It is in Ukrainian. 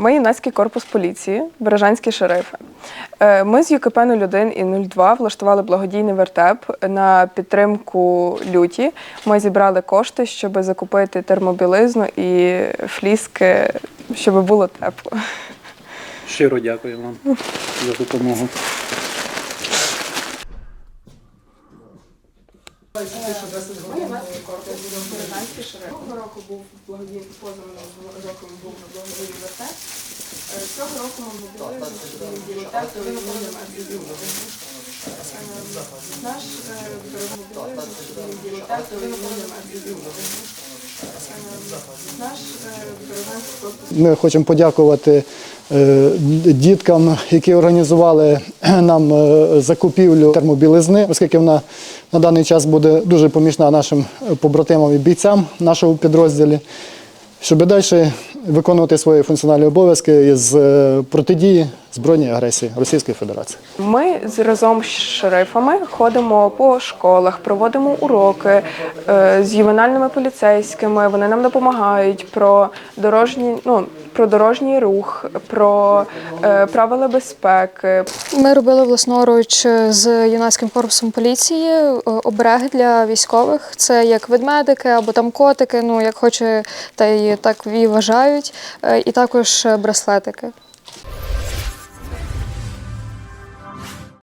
Ми юнацький корпус поліції, Бережанські шерифи. Е, Ми з ЮКП 01 і 02 влаштували благодійний вертеп на підтримку люті. Ми зібрали кошти, щоб закупити термобілизну і фліски, щоб було тепло. Щиро дякую вам за допомогу. Ми юнацький корпус Бережанські шерифи. Цього року був благодійний позовний роком був благодійний вертеп. Е, Цього року ми до Наш е, мобілізуємо Ми хочемо подякувати е, діткам, які організували нам е, закупівлю термобілизни, оскільки вона на даний час буде дуже помічна нашим побратимам і бійцям нашого підрозділі, щоб далі виконувати свої функціональні обов'язки із е, протидії збройній агресії Російської Федерації. Ми з разом з шерифами ходимо по школах, проводимо уроки е, з ювенальними поліцейськими. Вони нам допомагають про дорожній, ну про дорожній рух, про е, правила безпеки. Ми робили власноруч з юнацьким корпусом поліції е, обереги для військових. Це як ведмедики або там котики, ну як хоче, та й так і вважають, Е, і також браслетики.